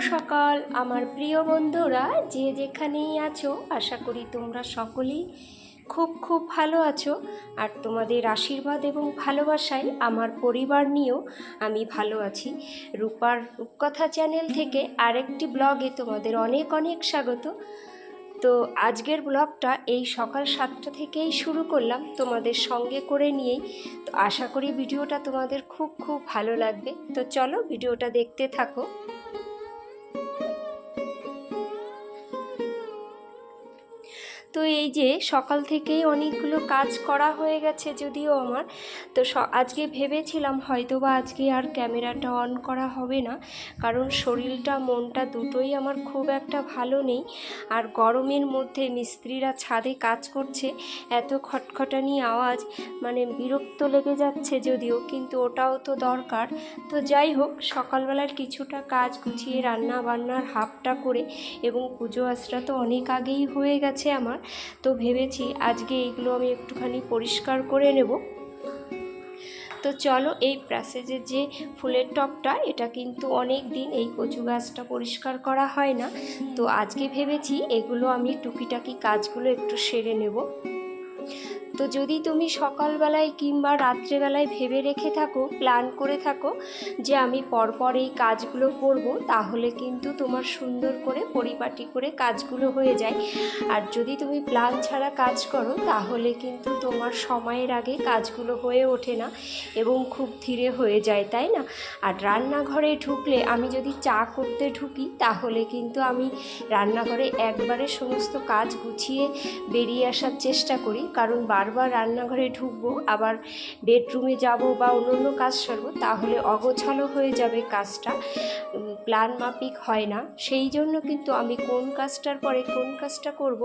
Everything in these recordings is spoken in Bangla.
সকাল। আমার প্রিয় বন্ধুরা, যে যেখানেই আছো, আশা করি তোমরা সকলেই খুব খুব ভালো আছো। আর তোমাদের আশীর্বাদ এবং ভালোবাসায় আমার পরিবার নিয়েও আমি ভালো আছি। রূপার রূপকথা চ্যানেল থেকে আরেকটি ব্লগে তোমাদের অনেক অনেক স্বাগত। তো আজকের ব্লগটা এই সকাল সাতটা থেকেই শুরু করলাম তোমাদের সঙ্গে করে নিয়েই। তো আশা করি ভিডিওটা তোমাদের খুব খুব ভালো লাগবে। তো চলো ভিডিওটা দেখতে থাকো। তো এই যে সকাল থেকেই অনেকগুলো কাজ করা হয়ে গেছে যদিও আমার, তো আজকে ভেবেছিলাম হয়তো বা আজকে আর ক্যামেরাটা অন করা হবে না, কারণ শরীরটা, মনটা দুটোই আমার খুব একটা ভালো নেই। আর গরমের মধ্যে মিস্ত্রিরা ছাদে কাজ করছে, এত খটখটানি আওয়াজ মানে বিরক্ত লেগে যাচ্ছে যদিও, কিন্তু ওটাও তো দরকার। তো যাই হোক, সকালবেলার কিছুটা কাজ গুছিয়ে রান্না বান্নার হাফটা করে, এবং পুজো আশ্রা তো অনেক আগেই হয়ে গেছে আমার তো ভেবেছি আজকে এইগুলো আমি একটুখানি পরিষ্কার করে নেব। তো চলো এই প্যাসেজের যে ফুলের টপটা, এটা কিন্তু অনেক দিন এই কচু গাছটা পরিষ্কার করা হয় না। তো আজকে ভেবেছি এগুলো আমি টুকিটাকি কাজগুলো একটু সেরে নেব। তো যদি তুমি সকালবেলায় কিংবা রাত্রেবেলায় ভেবে রেখে থাকো প্ল্যান করে থাকো যে আমি পরপর এই কাজগুলো করব, তাহলে কিন্তু তোমার সুন্দর করে পরিপাটি করে কাজগুলো হয়ে যায়। আর যদি তুমি প্ল্যান ছাড়া কাজ করো, তাহলে কিন্তু তোমার সময়ের আগে কাজগুলো হয়ে ওঠে না এবং খুব ধীরে হয়ে যায়, তাই না? আর রান্নাঘরে ঢুকলে আমি যদি চা করতে ঢুকি, তাহলে কিন্তু আমি রান্নাঘরে একবারে সমস্ত কাজ গুছিয়ে বেরিয়ে আসার চেষ্টা করি। কারণ বারবার রান্নাঘরে ঢুকবো, আবার বেডরুমে যাব বা অন্য কাজ সারবো, তাহলে অগোছালো হয়ে যাবে কাজটা। প্ল্যান মাফিক হয় না। সেই জন্য কিন্তু আমি কোন কাজটার পরে কোন কাজটা করব,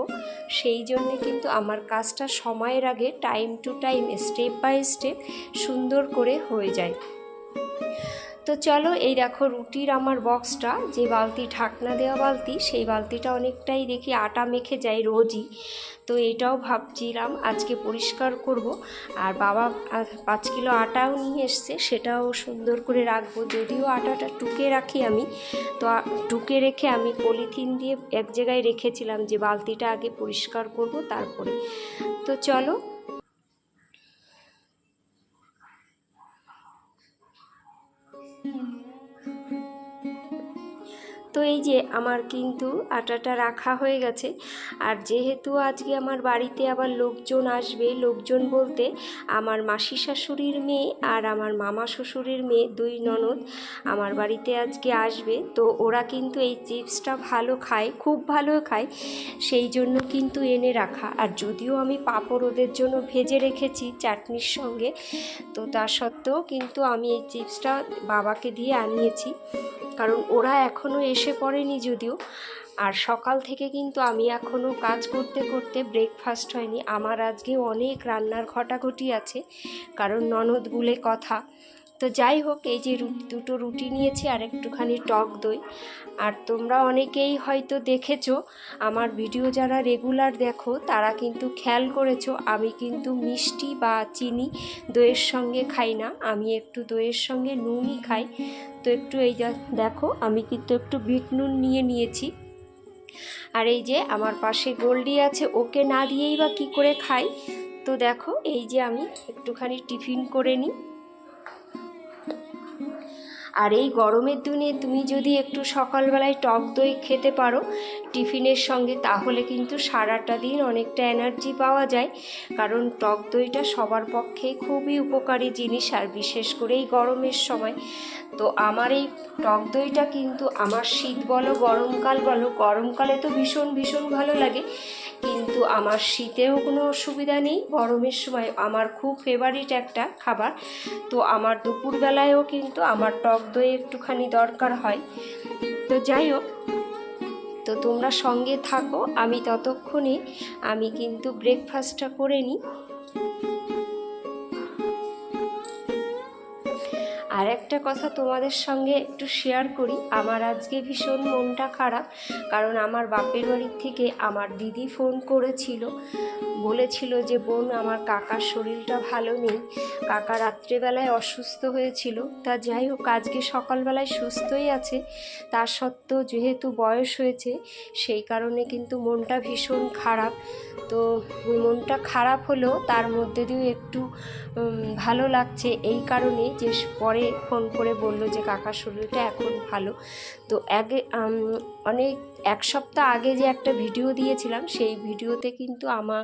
সেই জন্য কিন্তু আমার কাজটা সময়ের আগে time to time step by step সুন্দর করে হয়ে যায়। তো চলো এই দেখো রুটির আমার বক্সটা যে বালতি ঢাকনা দেওয়া বালতি, সেই বালতিটা অনেকটাই দেখি আটা মেখে যায় রোজই। তো এটাও ভাবছিলাম আজকে পরিষ্কার করব। আর বাবা পাঁচ কিলো আটাও নিয়ে এসছে, সেটাও সুন্দর করে রাখব। যদিও আটাটা টুকে রাখি আমি, তো টুকে রেখে আমি পলিথিন দিয়ে এক জায়গায় রেখেছিলাম যে বালতিটা আগে পরিষ্কার করব তারপরে। তো চলো তো এই যে আমার কিন্তু আটাটা রাখা হয়ে গেছে। আর যেহেতু আজকে আমার বাড়িতে আবার লোকজন আসবে, লোকজন বলতে আমার মাসি শাশুড়ির মেয়ে আর আমার মামা শ্বশুরের মেয়ে দুই ননদ আমার বাড়িতে আজকে আসবে। তো ওরা কিন্তু এই চিপসটা ভালো খায়, খুব ভালো খায়। সেই জন্য কিন্তু এনে রাখা। আর যদিও আমি পাঁপড় ওদের জন্য ভেজে রেখেছি চাটনির সঙ্গে, তো তা সত্ত্বেও কিন্তু আমি এই চিপসটা বাবাকে দিয়ে আনিয়েছি। কারণ ওরা এখনও এসে পড়েনি যদিও। আর সকাল থেকে কিন্তু আমি এখনও কাজ করতে করতে ব্রেকফাস্ট হয়নি। আমার আজকে অনেক রান্নার ঘটাঘটি আছে। কারণ ননদ বলে কথা। তো যাই হোক, এই যে রুটি দুটো রুটি নিয়েছি আর একটুখানি টক দই। আর তোমরা অনেকেই হয়তো দেখেছ, আমার ভিডিও যারা রেগুলার দেখো, তারা কিন্তু খেয়াল করেছ, আমি কিন্তু মিষ্টি বা চিনি দইয়ের সঙ্গে খাই না। আমি একটু দইয়ের সঙ্গে নুনই খাই। তো একটু এই যা- দেখো, আমি কিন্তু একটু বিট নুন নিয়ে নিয়েছি। আর এই যে আমার পাশে গোল্ডি আছে, ওকে না দিয়েই বা কী করে খাই? তো দেখো, এই যে আমি একটুখানি টিফিন করে নিই। আর এই গরমের দিনে তুমি যদি একটু সকালবেলায় টক দই খেতে পারো টিফিনের সঙ্গে, তাহলে কিন্তু সারাটা দিন অনেকটা এনার্জি পাওয়া যায়। কারণ টক দইটা সবার পক্ষে খুবই উপকারী জিনিস, আর বিশেষ করে এই গরমের সময়। তো আমার এই টক দইটা কিন্তু আমার শীত বলো গরমকাল বলো, গরমকালে তো ভীষণ ভীষণ ভালো লাগে। কিন্তু আমার শীতেও কোনো অসুবিধা নেই। গরমের সময় আমার খুব ফেভারিট একটা খাবার। তো আমার দুপুরবেলায়ও কিন্তু আমার টক দই একটুখানি দরকার হয়। তো যাই হোক, তো তোমরা সঙ্গে থাকো। আমি ততক্ষণে আমি কিন্তু ব্রেকফাস্টটা করে নিই। আর একটা কথা তোমাদের সঙ্গে একটু শেয়ার করি। আমার আজকে ভীষণ মনটা খারাপ, কারণ আমার বাপের বাড়ির থেকে আমার দিদি ফোন করেছিল। বলেছিল যে, বোন, আমার কাকার শরীরটা ভালো নেই। কাকা রাত্রেবেলায় অসুস্থ হয়েছিল। তা যাই হোক, আজকে সকালবেলায় সুস্থই আছে। তা সত্ত্বেও যেহেতু বয়স হয়েছে, সেই কারণে কিন্তু মনটা ভীষণ খারাপ। তো মনটা খারাপ হলেও তার মধ্যে দিয়েও একটু ভালো লাগছে। এই কারণে যে পরে ফোন করে বলল যে, কাকার শরীরটা এখন ভালো। তো আগে অনেক, এক সপ্তাহ আগে যে একটা ভিডিও দিয়েছিলাম, সেই ভিডিওতে কিন্তু আমা,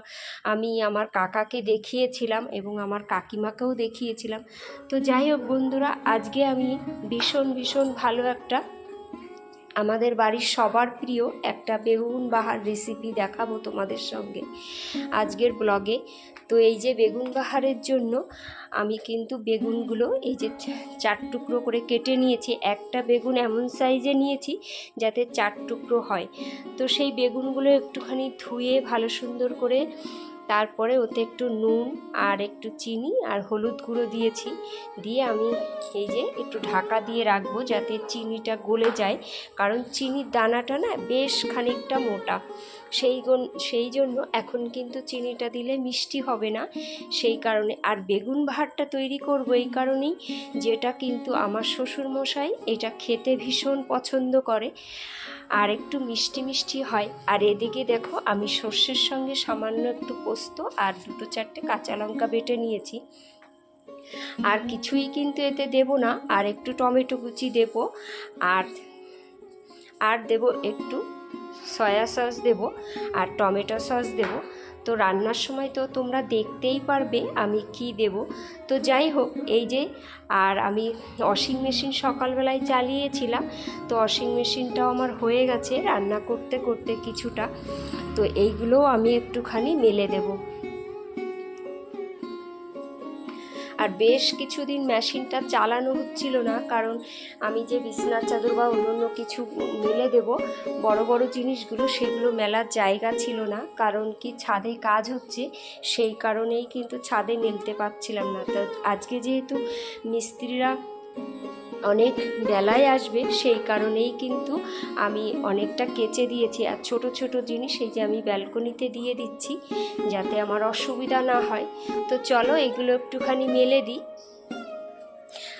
আমি আমার কাকাকে দেখিয়েছিলাম এবং আমার কাকিমাকেও দেখিয়েছিলাম। তো যাই হোক বন্ধুরা, আজকে আমি ভীষণ ভীষণ ভালো একটা আমাদের বাড়ির সবার প্রিয় একটা বেগুন বাহার রেসিপি দেখাবো তোমাদের সঙ্গে আজকের ব্লগে তো এই যে বেগুন বাহারের জন্য আমি কিন্তু বেগুনগুলো এই যে চার টুকরো করে কেটে নিয়েছি, একটা বেগুন এমন সাইজে নিয়েছি যাতে চার টুকরো হয়। তো সেই বেগুনগুলো একটুখানি ধুয়ে ভালো সুন্দর করে তারপরে ওতে একটু নুন আর একটু চিনি আর হলুদ গুঁড়ো দিয়েছি। দিয়ে আমি এই যে একটু ঢাকা দিয়ে রাখব যাতে চিনিটা গলে যায়। কারণ চিনির দানাটা না বেশ খানিকটা মোটা। সেই সেই জন্য এখন কিন্তু চিনিটা দিলে মিষ্টি হবে না। সেই কারণে আর বেগুন ভাতটা তৈরি করব এই কারণেই, যেটা কিন্তু আমার শ্বশুর মশাই এটা খেতে ভীষণ পছন্দ করে। আর একটু মিষ্টি মিষ্টি হয়। আর এদিকে দেখো, আমি সর্ষের সঙ্গে সামান্য একটু পোস্ত আর দুটো চারটে কাঁচা লঙ্কা বেটে নিয়েছি। আর কিছুই কিন্তু এতে দেব না, আর একটু টমেটো কুচি দেব। আর আর দেব একটু সয়া সস দেব, আর টমেটো সস দেব। তো রান্নার সময় তো তোমরা দেখতেই পারবে আমি কি দেব। তো যাই হোক, এই যে, আর আমি ওয়াশিং মেশিন সকালবেলায় চালিয়েছিলাম, তো ওয়াশিং মেশিনটাও আমার হয়ে গেছে রান্না করতে করতে কিছুটা। তো এইগুলোও আমি একটুখানি মেলে দেবো। আর বেশ কিছুদিন মেশিনটা চালানো হচ্ছিল না, কারণ আমি যে বিছনার চাদর বা অন্য কিছু মেলে দেব, বড় বড় জিনিসগুলো সেগুলো মেলার জায়গা ছিল না, কারণ কি ছাদে কাজ হচ্ছে, সেই কারণেই কিন্তু ছাদে মেলতে পারছিলাম না। তো আজকে যেহেতু মিস্ত্রিরা অনেক বেলায় আসবে, সেই কারণেই কিন্তু আমি অনেকটা কেচে দিয়েছি। আর ছোট ছোট জিনিস, এই যে আমি ব্যালকনিতে দিয়ে দিচ্ছি যাতে আমার অসুবিধা না হয়। তো চলো, এগুলো একটুখানি মেলে দিই।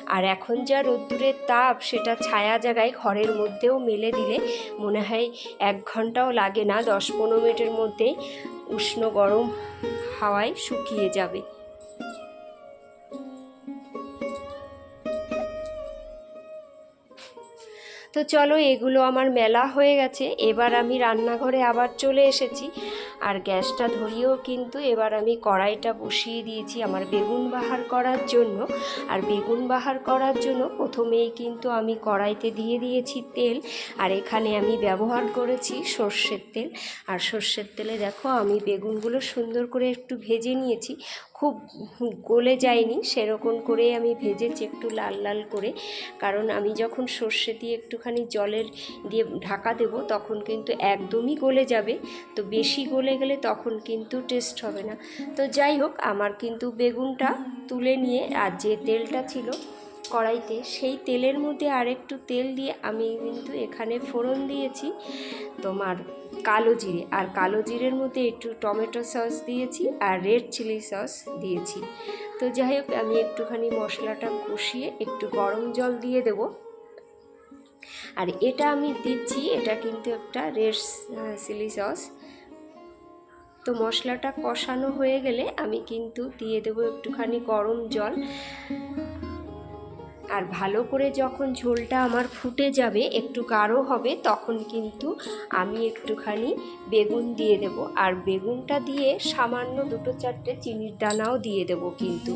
আর এখন যা রোদ্দুরের তাপ, সেটা ছায়া জায়গায় ঘরের মধ্যেও মেলে দিলে মনে হয় এক ঘন্টাও লাগে না, দশ পনেরো মিনিটের মধ্যেই উষ্ণ গরম হাওয়ায় শুকিয়ে যাবে। তো চলো, এগুলো আমার মেলা হয়ে গেছে। এবার আমি রান্নাঘরে আবার চলে এসেছি। আর গ্যাসটা ধরিয়েও কিন্তু এবার আমি কড়াইটা বসিয়ে দিয়েছি আমার বেগুন বাহার করার জন্য। আর বেগুন বাহার করার জন্য প্রথমেই কিন্তু আমি কড়াইতে দিয়ে দিয়েছি তেল। আর এখানে আমি ব্যবহার করেছি সর্ষের তেল। আর সর্ষের তেলে দেখো, আমি বেগুনগুলো সুন্দর করে একটু ভেজে নিয়েছি। খুব গলে যায়নি, সেরকম করেই আমি ভেজেছি একটু লাল লাল করে। কারণ আমি যখন সর্ষে দিয়ে একটুখানি জলের দিয়ে ঢাকা দেব, তখন কিন্তু একদমই গলে যাবে। তো বেশি গলে গেলে তখন কিন্তু টেস্ট হবে না। তো যাই হোক, আমার কিন্তু বেগুনটা তুলে নিয়ে, আর যে তেলটা ছিল কড়াইতে, সেই তেলের মধ্যে আরেকটু তেল দিয়ে আমি কিন্তু এখানে ফোড়ন দিয়েছি। তোমার কালো জিরে। আর কালো জিরের মধ্যে একটু টমেটো সস দিয়েছি আর রেড চিলি সস দিয়েছি। তো যাই হোক, আমি একটুখানি মশলাটা কষিয়ে একটু গরম জল দিয়ে দেবো। আর এটা আমি দিচ্ছি, এটা কিন্তু একটা রেড চিলি সস। তো মশলাটা কষানো হয়ে গেলে আমি কিন্তু দিয়ে দেবো একটুখানি গরম জল। আর ভালো করে যখন ঝোলটা আমার ফুটে যাবে, একটু গাঢ় হবে, তখন কিন্তু আমি একটুখানি বেগুন দিয়ে দেব। আর বেগুনটা দিয়ে সামান্য দুটো চারটে চিনির দানাও দিয়ে দেব কিন্তু,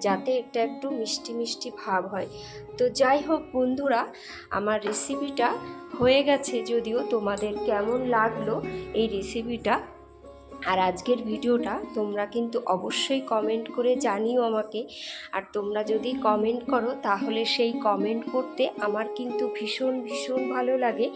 যাতে এটা একটু মিষ্টি মিষ্টি ভাব হয়। তো যাই হোক বন্ধুরা, আমার রেসিপিটা হয়ে গেছে যদিও তোমাদের কেমন লাগল এই রেসিপিটা আর আজকের ভিডিওটা তোমরা কিন্তু অবশ্যই কমেন্ট করে জানিও আমাকে। আর তোমরা যদি কমেন্ট করো, তাহলে সেই কমেন্ট করতে আমার কিন্তু ভীষণ ভীষণ ভালো লাগে।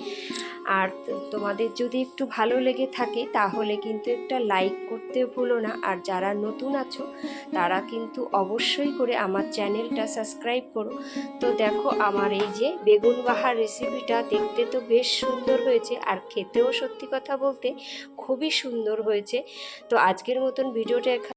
আর তোমাদের যদি একটু ভালো লেগে থাকে, তাহলে কিন্তু একটা লাইক করতে ভুলো না। আর যারা নতুন আছো, তারা কিন্তু অবশ্যই করে আমার চ্যানেলটা সাবস্ক্রাইব করো। তো দেখো, আমার এই যে বেগুন বাহার রেসিপিটা দেখতে তো বেশ সুন্দর হয়েছে। আর খেতেও সত্যি কথা বলতে খুবই সুন্দর হয়েছে। তো আজকের মতন ভিডিওটা